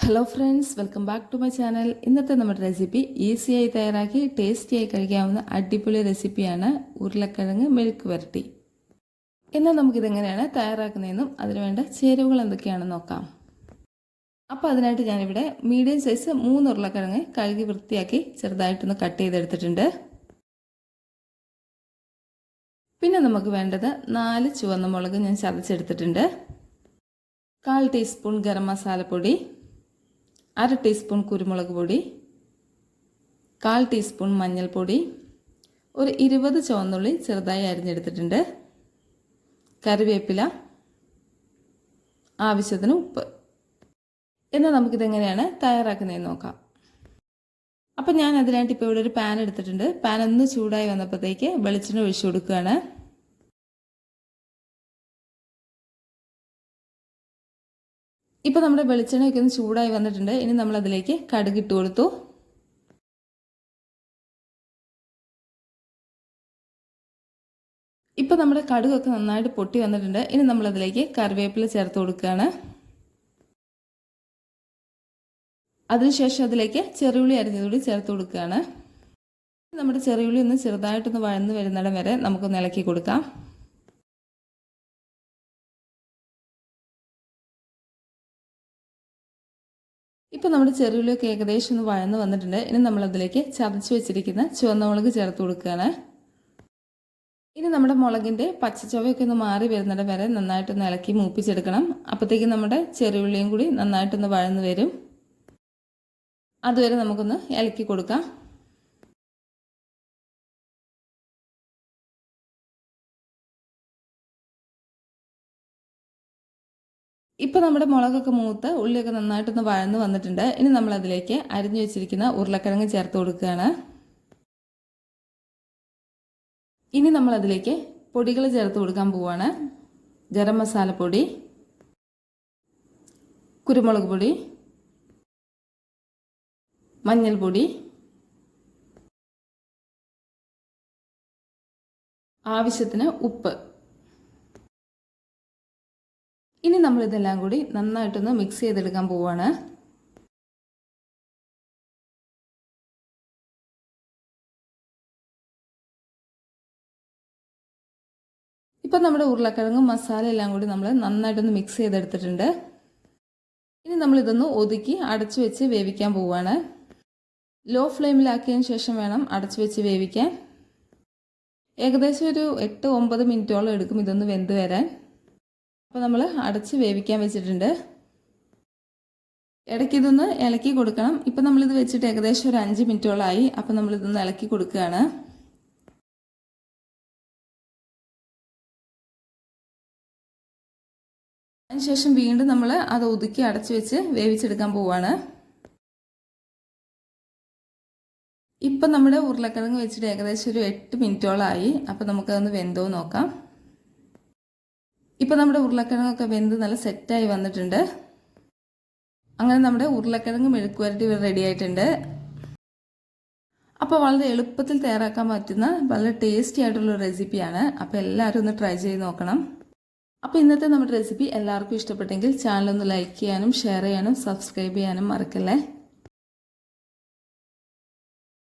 Hello friends welcome back to my channel ഇന്നത്തെ നമ്മുടെ recipe ഈസിയായി തയ്യാറാക്കി ടേസ്റ്റിയായി കഴിക്കാവുന്ന അടിപൊളി റെസിപ്പിയാണ് ഉരുളക്കിഴങ്ങ് മെഴുക്ക് വരട്ടി. എന്നാൽ നമുക്കിതെങ്ങനെയാണ് തയ്യാറാക്കുന്നതെന്നും അതിനുവേണ്ട ചേരുവകൾ എന്തൊക്കെയാണെന്ന് നോക്കാം. അപ്പോൾ അതിനായിട്ട് ഞാനിവിടെ മീഡിയം സൈസ് മൂന്ന് ഉരുളക്കിഴങ്ങ് കഴുകി വൃത്തിയാക്കി ചെറുതായിട്ടൊന്ന് കട്ട് ചെയ്തെടുത്തിട്ടുണ്ട്. പിന്നെ നമുക്ക് വേണ്ടത് നാല് ചുവന്ന മുളക് ഞാൻ ചതച്ചെടുത്തിട്ടുണ്ട്. കാൽ ടീസ്പൂൺ ഗരം മസാലപ്പൊടി അര ടീസ്പൂൺ കുരുമുളക് പൊടി കാൽ ടീസ്പൂൺ മഞ്ഞൾപ്പൊടി ഒരു ഇരുപത് ചുവന്നുള്ളി ചെറുതായി അരിഞ്ഞെടുത്തിട്ടുണ്ട്. കറിവേപ്പില ആവശ്യത്തിന് ഉപ്പ്. എന്നാൽ നമുക്കിതെങ്ങനെയാണ് തയ്യാറാക്കുന്നതെന്ന് നോക്കാം. അപ്പം ഞാൻ അതിനായിട്ട് ഇപ്പോൾ ഇവിടെ ഒരു പാൻ എടുത്തിട്ടുണ്ട്. പാൻ ഒന്ന് ചൂടായി വന്നപ്പോഴത്തേക്ക് വെളിച്ചെണ്ണ ഒഴിച്ചു കൊടുക്കുകയാണ്. ഇപ്പോൾ നമ്മുടെ വെളിച്ചെണ്ണയൊക്കെ ഒന്ന് ചൂടായി വന്നിട്ടുണ്ട്. ഇനി നമ്മൾ അതിലേക്ക് കടുക് ഇട്ട് കൊടുത്തു. ഇപ്പോൾ നമ്മുടെ കടുകൊക്കെ നന്നായിട്ട് പൊട്ടി വന്നിട്ടുണ്ട്. ഇനി നമ്മൾ അതിലേക്ക് കറിവേപ്പില ചേർത്ത് കൊടുക്കുകയാണ്. അതിനുശേഷം അതിലേക്ക് ചെറിയുള്ളി അരിഞ്ഞതുകൂടി ചേർത്ത് കൊടുക്കുകയാണ്. നമ്മുടെ ചെറിയുള്ളി ഒന്ന് ചെറുതായിട്ടൊന്ന് വഴന്ന് വരുന്നിടം വരെ നമുക്കൊന്ന് ഇളക്കി കൊടുക്കാം. ഇപ്പോൾ നമ്മുടെ ചെറിയുള്ളിയൊക്കെ ഏകദേശം ഒന്ന് വഴന്ന് വന്നിട്ടുണ്ട്. ഇനി നമ്മളതിലേക്ക് ചതച്ച് വെച്ചിരിക്കുന്ന ചുവന്ന മുളക് ചേർത്ത് കൊടുക്കുകയാണ്. ഇനി നമ്മുടെ മുളകിന്റെ പച്ചച്ചൊവയൊക്കെ ഒന്ന് മാറി വരുന്നിട വരെ നന്നായിട്ടൊന്ന് ഇളക്കി മൂപ്പിച്ചെടുക്കണം. അപ്പോഴത്തേക്കും നമ്മുടെ ചെറിയുള്ളിയും കൂടി നന്നായിട്ടൊന്ന് വഴന്ന് വരും. അതുവരെ നമുക്കൊന്ന് ഇളക്കി കൊടുക്കാം. ഇപ്പോൾ നമ്മുടെ മുളകൊക്കെ മൂത്ത് ഉള്ളിയൊക്കെ നന്നായിട്ടൊന്ന് വഴന്ന് വന്നിട്ടുണ്ട്. ഇനി നമ്മൾ അതിലേക്ക് അരിഞ്ഞു വെച്ചിരിക്കുന്ന ഉരുളക്കിഴങ്ങ് ചേർത്ത് കൊടുക്കുകയാണ്. ഇനി നമ്മൾ അതിലേക്ക് പൊടികൾ ചേർത്ത് കൊടുക്കാൻ പോവുകയാണ് ഗരം മസാലപ്പൊടി കുരുമുളക് പൊടി മഞ്ഞൾപ്പൊടി ആവശ്യത്തിന് ഉപ്പ്. ഇനി നമ്മൾ ഇതെല്ലാം കൂടി നന്നായിട്ടൊന്ന് മിക്സ് ചെയ്തെടുക്കാൻ പോവുകയാണ് ഇപ്പം നമ്മുടെ ഉരുളക്കിഴങ്ങും മസാല എല്ലാം കൂടി നമ്മൾ നന്നായിട്ടൊന്ന് മിക്സ് ചെയ്തെടുത്തിട്ടുണ്ട്. ഇനി നമ്മൾ ഇതൊന്ന് ഒതുക്കി അടച്ചു വെച്ച് വേവിക്കാൻ പോവുകയാണ് ലോ ഫ്ലെയിമിലാക്കിയതിന് ശേഷം വേണം അടച്ചു വെച്ച് വേവിക്കാൻ. ഏകദേശം ഒരു എട്ട് ഒമ്പത് മിനിറ്റോളം എടുക്കും ഇതൊന്ന് വെന്ത് വരാൻ. അപ്പോൾ നമ്മൾ അടച്ച് വേവിക്കാൻ വെച്ചിട്ടുണ്ട്. ഇടയ്ക്ക് ഇതൊന്ന് ഇളക്കി കൊടുക്കണം. ഇപ്പം നമ്മളിത് വെച്ചിട്ട് ഏകദേശം ഒരു അഞ്ച് മിനിറ്റോളമായി അപ്പം നമ്മളിതൊന്ന് ഇളക്കി കൊടുക്കുകയാണ്. അതിനുശേഷം വീണ്ടും നമ്മൾ അത് ഒതുക്കി അടച്ചു വെച്ച് വേവിച്ചെടുക്കാൻ പോവുകയാണ് ഇപ്പം നമ്മുടെ ഉരുളക്കിഴങ്ങ് വെച്ചിട്ട് ഏകദേശം ഒരു എട്ട് മിനിറ്റോളമായി അപ്പം നമുക്കതൊന്ന് വെന്തോ നോക്കാം. ഇപ്പം നമ്മുടെ ഉരുളക്കിഴങ്ങൊക്കെ വെന്ത് നല്ല സെറ്റായി വന്നിട്ടുണ്ട്. അങ്ങനെ നമ്മുടെ ഉരുളക്കിഴങ്ങ് മെഴുക്ക് വരട്ടി റെഡി ആയിട്ടുണ്ട്. അപ്പോൾ വളരെ എളുപ്പത്തിൽ തയ്യാറാക്കാൻ പറ്റുന്ന വളരെ ടേസ്റ്റി ആയിട്ടുള്ള റെസിപ്പിയാണ് അപ്പോൾ എല്ലാവരും ഒന്ന് ട്രൈ ചെയ്ത് നോക്കണം. അപ്പോൾ ഇന്നത്തെ നമ്മുടെ റെസിപ്പി എല്ലാവർക്കും ഇഷ്ടപ്പെട്ടെങ്കിൽ ചാനൽ ഒന്ന് ലൈക്ക് ചെയ്യാനും ഷെയർ ചെയ്യാനും സബ്സ്ക്രൈബ് ചെയ്യാനും മറക്കല്ലേ?